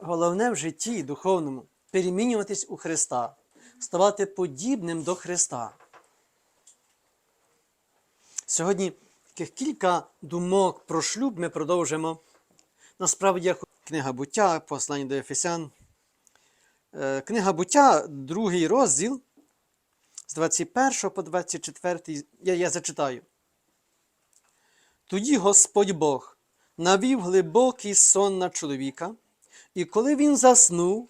Головне в житті духовному перемінюватись у Христа, ставати подібним до Христа. Сьогодні таких кілька думок про шлюб ми продовжимо. Насправді, книга буття, послання до Ефесян. Е, Книга буття, другий розділ, з 21 по 24, я, я зачитаю. Тоді Господь Бог навів глибокий сон на чоловіка, і коли він заснув,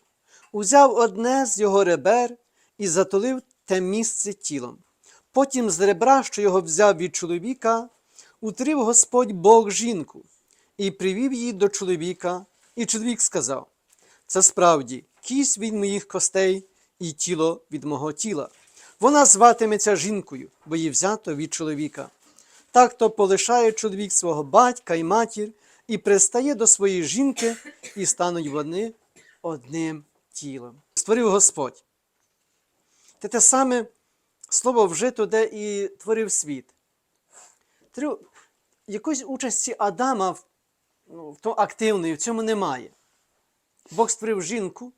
узяв одне з його ребер і затулив те місце тілом. Потім з ребра, що його взяв від чоловіка, утрив Господь Бог жінку і привів її до чоловіка, і чоловік сказав: Це справді кість від моїх костей і тіло від мого тіла. Вона зватиметься жінкою, бо її взято від чоловіка. Так то полишає чоловік свого батька і матір і пристає до своєї жінки, і стануть вони одним тілом. Створив Господь. Це те саме слово вжито, де і творив світ. Якоїсь участі Адама в, ну, то активної в цьому немає. Бог створив жінку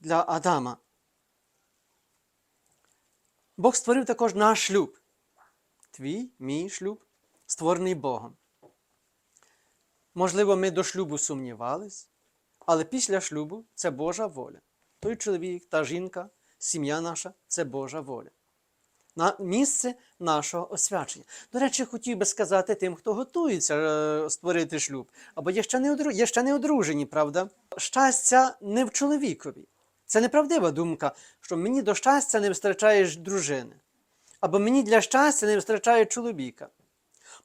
для Адама. Бог створив також наш шлюб. Твій, мій шлюб, створений Богом. Можливо, ми до шлюбу сумнівались, але після шлюбу це Божа воля. Той чоловік, та жінка, сім'я наша це Божа воля. На місце нашого освячення. До речі, хотів би сказати тим, хто готується е, створити шлюб, або є ще не, одру... є ще не одружені, правда? Щастя не в чоловікові. Це неправдива думка, що мені до щастя не вистачає дружини, або мені для щастя не вистачає чоловіка.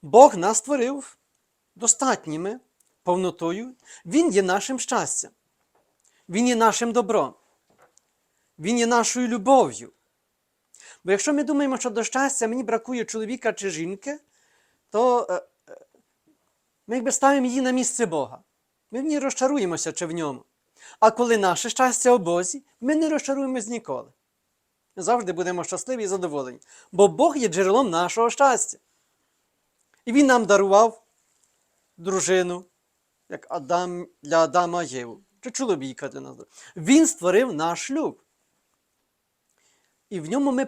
Бог нас створив достатніми, повнотою. Він є нашим щастям. Він є нашим добром. Він є нашою любов'ю. Бо якщо ми думаємо, що до щастя мені бракує чоловіка чи жінки, то е, е, ми якби ставимо її на місце Бога. Ми в ній розчаруємося чи в ньому. А коли наше щастя у Бозі, ми не розчаруємось ніколи. Ми завжди будемо щасливі і задоволені. Бо Бог є джерелом нашого щастя. І Він нам дарував дружину, як Адам для Адама Єву, чи чоловіка для нас. Він створив наш шлюб. І в ньому ми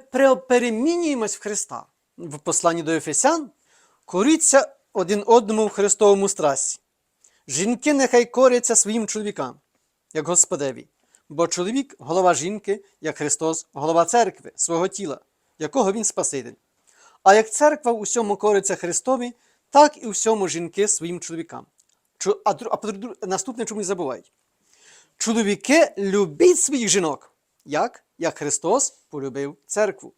перемінюємось в Христа. В посланні до Ефесян коріться один одному в Христовому страсі. Жінки нехай коряться своїм чоловікам, як Господеві. Бо чоловік голова жінки, як Христос, голова церкви, свого тіла, якого Він Спаситель. А як церква в усьому кориться Христові, так і всьому жінки своїм чоловікам. А, наступне чому не забувають. Чоловіки любіть своїх жінок, як? Як Христос полюбив церкву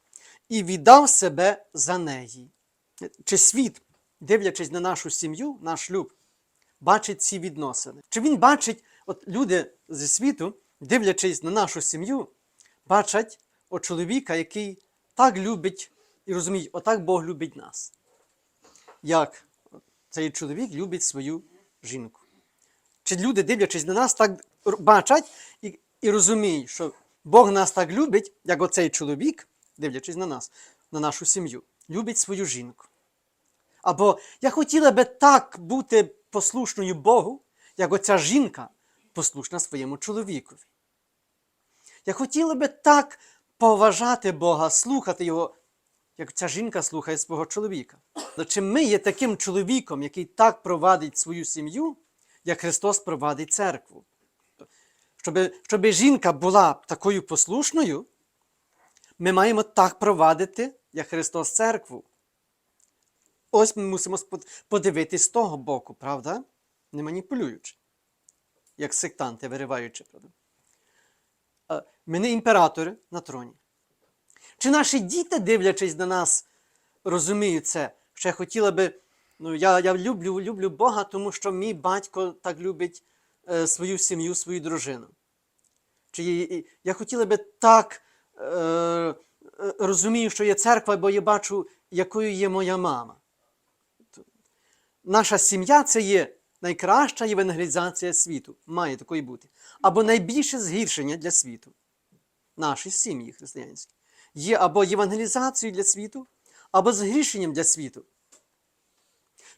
і віддав себе за неї. Чи світ, дивлячись на нашу сім'ю, наш шлюб, бачить ці відносини? Чи він бачить, от люди зі світу, дивлячись на нашу сім'ю, бачать от чоловіка, який так любить і розуміє, отак Бог любить нас. Як цей чоловік любить свою жінку. Чи люди, дивлячись на нас, так бачать і, і розуміють, що Бог нас так любить, як оцей чоловік, дивлячись на нас, на нашу сім'ю, любить свою жінку. Або я хотіла би так бути послушною Богу, як оця жінка послушна своєму чоловікові. Я хотіла би так поважати Бога, слухати Його, як ця жінка слухає свого чоловіка. То Чи ми є таким чоловіком, який так провадить свою сім'ю, як Христос провадить церкву? Щоб, щоб жінка була такою послушною, ми маємо так провадити, як Христос церкву. Ось ми мусимо подивитись з того боку, правда? Не маніпулюючи, як сектанти, вириваючи, правда? А, Ми імператори на троні. Чи наші діти, дивлячись на нас, розуміють це, я хотіла би, ну я, я люблю, люблю Бога, тому що мій батько так любить е, свою сім'ю, свою дружину. Чи я, хотіла би так е, розумію, що є церква, бо я бачу, якою є моя мама. Наша сім'я це є найкраща євангелізація світу, має такої бути. Або найбільше згіршення для світу. Наші сім'ї християнські. Є або євангелізацією для світу, або згрішенням для світу.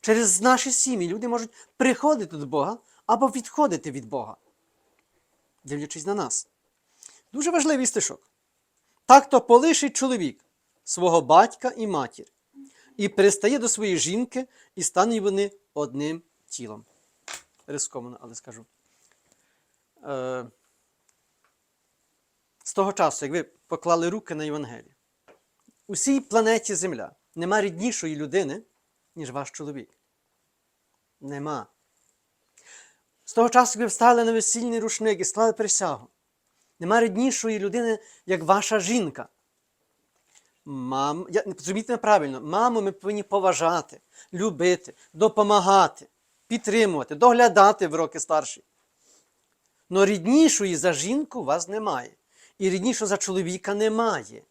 Через наші сім'ї люди можуть приходити до Бога або відходити від Бога. дивлячись на нас. Дуже важливий стишок. Так то полишить чоловік свого батька і матір, і пристає до своєї жінки, і стануть вони одним тілом. Рисковано, але скажу. Е, з того часу, як ви поклали руки на Євангелію, у всій планеті Земля нема ріднішої людини, ніж ваш чоловік. Нема. З того часу, як ви встали на весільний рушник і склали присягу, нема ріднішої людини, як ваша жінка. Мам, я, зрозумійте мене правильно, маму ми повинні поважати, любити, допомагати, підтримувати, доглядати в роки старші. Но ріднішої за жінку у вас немає. І ріднішого за чоловіка немає. На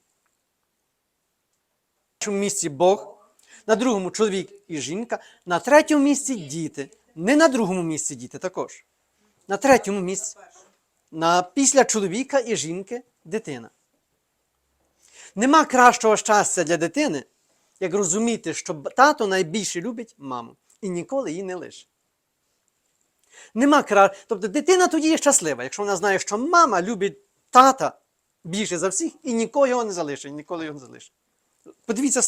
першому місці Бог, на другому чоловік і жінка, на третьому місці діти. Не на другому місці діти також. На третьому місці на, після чоловіка і жінки дитина. Нема кращого щастя для дитини, як розуміти, що тато найбільше любить маму і ніколи її не лише. Нема кра... Тобто дитина тоді є щаслива, якщо вона знає, що мама любить тата більше за всіх і нікого його не залишить, ніколи його не залишить. Подивіться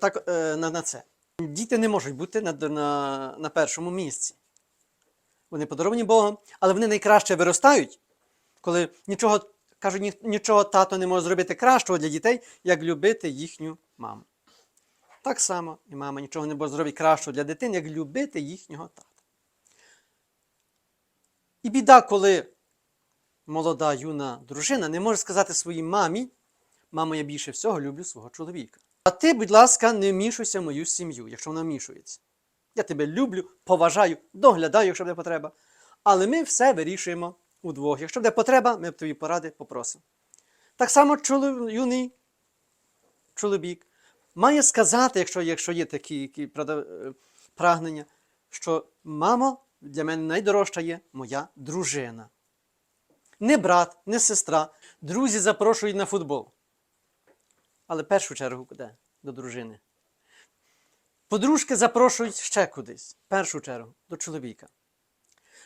так, е, на, на це. Діти не можуть бути на, на, на першому місці. Вони подаровані Богом, але вони найкраще виростають, коли нічого, кажуть, ні- нічого тато не може зробити кращого для дітей, як любити їхню маму. Так само і мама нічого не може зробити кращого для дитини, як любити їхнього тата. І біда, коли молода юна дружина не може сказати своїй мамі, мамо, я більше всього люблю свого чоловіка. А ти, будь ласка, не вмішуйся в мою сім'ю, якщо вона вмішується. Я тебе люблю, поважаю, доглядаю, якщо буде потреба. Але ми все вирішуємо удвох. Якщо буде потреба, ми б тобі поради попросимо. Так само чолов... юний чоловік має сказати, якщо, якщо є такі, які е, прагнення, що мамо, для мене найдорожча є моя дружина. Не брат, не сестра. Друзі запрошують на футбол. Але першу чергу куди? До дружини. Подружки запрошують ще кудись, в першу чергу, до чоловіка.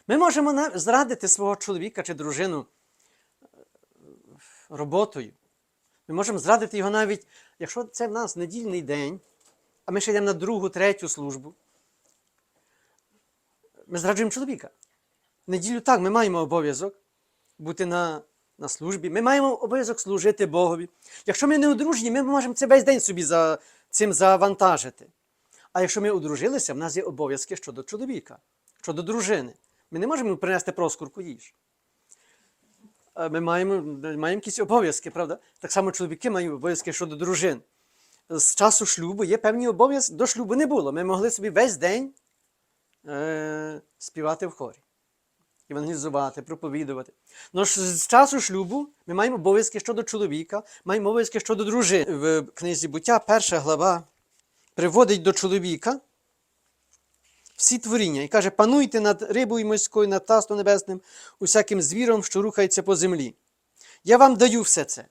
Ми можемо зрадити свого чоловіка чи дружину е, роботою. Ми можемо зрадити його навіть, якщо це в нас недільний день, а ми ще йдемо на другу, третю службу. Ми зраджуємо чоловіка. Неділю так, ми маємо обов'язок бути на, на службі, ми маємо обов'язок служити Богові. Якщо ми не одружені, ми можемо це весь день собі за, цим завантажити. А якщо ми одружилися, в нас є обов'язки щодо чоловіка, щодо дружини. Ми не можемо принести проскурку їж. Ми маємо, маємо якісь обов'язки, правда? Так само чоловіки мають обов'язки щодо дружин. З часу шлюбу є певні обов'язки, до шлюбу не було. Ми могли собі весь день е, співати в хорі, евангелізувати, проповідувати. Но ж з часу шлюбу ми маємо обов'язки щодо чоловіка, маємо обов'язки щодо дружини. В книзі буття перша глава приводить до чоловіка всі творіння і каже: пануйте над рибою морською, над тастом небесним, усяким звіром, що рухається по землі. Я вам даю все це.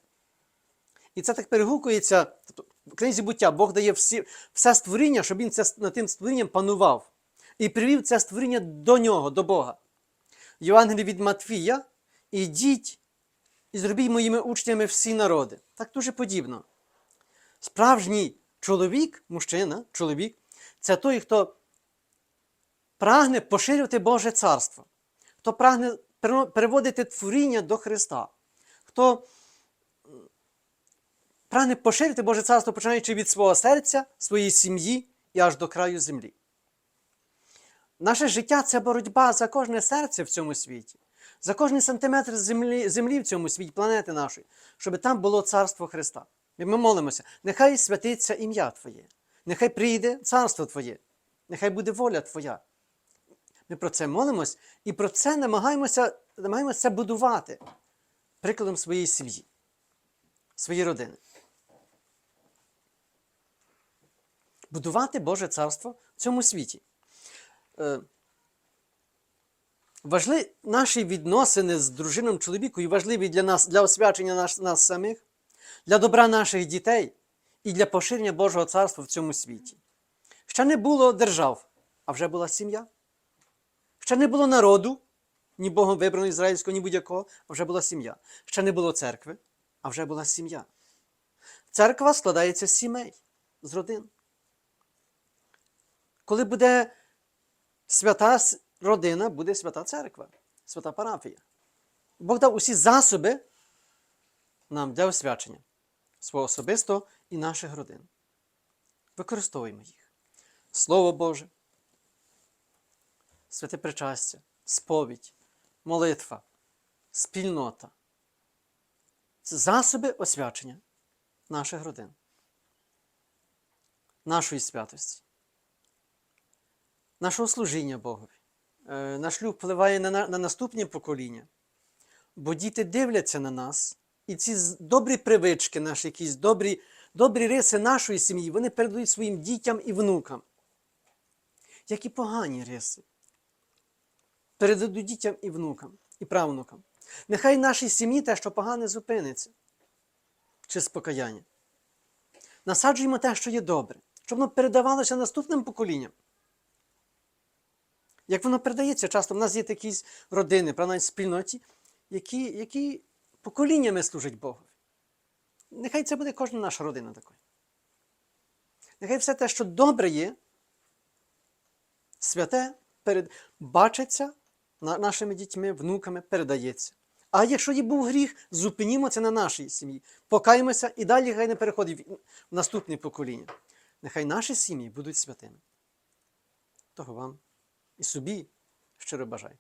І це так перегукується. Тобто, в книзі буття Бог дає всі, все створіння, щоб він це, над тим створінням панував. І привів це створіння до нього, до Бога. Євангелії від Матфія, ідіть і зробіть моїми учнями всі народи. Так дуже подібно. Справжній чоловік, мужчина, чоловік, це той, хто прагне поширювати Боже царство, хто прагне переводити творіння до Христа, хто прагне поширити Боже царство, починаючи від свого серця, своєї сім'ї і аж до краю землі. Наше життя це боротьба за кожне серце в цьому світі, за кожний сантиметр землі, землі в цьому світі, планети нашої, щоб там було царство Христа. І ми молимося, нехай святиться ім'я Твоє, нехай прийде царство Твоє, нехай буде воля Твоя. Ми про це молимось і про це намагаємося, намагаємося будувати прикладом своєї сім'ї, своєї родини. Будувати Боже царство в цьому світі. Е, Важливі наші відносини з дружином чоловікою важливі для нас, для освячення нас, нас самих, для добра наших дітей і для поширення Божого царства в цьому світі. Ще не було держав, а вже була сім'я. Ще не було народу, ні Богом вибраного ізраїльського, ні будь-якого, а вже була сім'я. Ще не було церкви, а вже була сім'я. Церква складається з сімей, з родин. Коли буде свята родина, буде свята церква, свята парафія. Бог дав усі засоби нам для освячення свого особистого і наших родин. Використовуємо їх. Слово Боже, святе причастя, сповідь, молитва, спільнота. Це засоби освячення наших родин, нашої святості, нашого служіння Богові. Е, Наш шлюб впливає на, на, на наступні покоління, бо діти дивляться на нас, і ці добрі привички, наші якісь добрі, добрі риси нашої сім'ї, вони передають своїм дітям і внукам. Як і погані риси. Передадуть дітям і внукам, і правнукам. Нехай нашій сім'ї те, що погане, зупиниться через покаяння. Насаджуємо те, що є добре, щоб воно передавалося наступним поколінням. Як воно передається, часто в нас є такі родини, правда, навіть спільноті, які, які поколіннями служать Богові. Нехай це буде кожна наша родина такою. Нехай все те, що добре є, святе перед... бачиться нашими дітьми, внуками, передається. А якщо є був гріх, зупинімо це на нашій сім'ї, покаємося і далі хай не переходить в наступне покоління. Нехай наші сім'ї будуть святими. Того вам і собі щиро бажаю.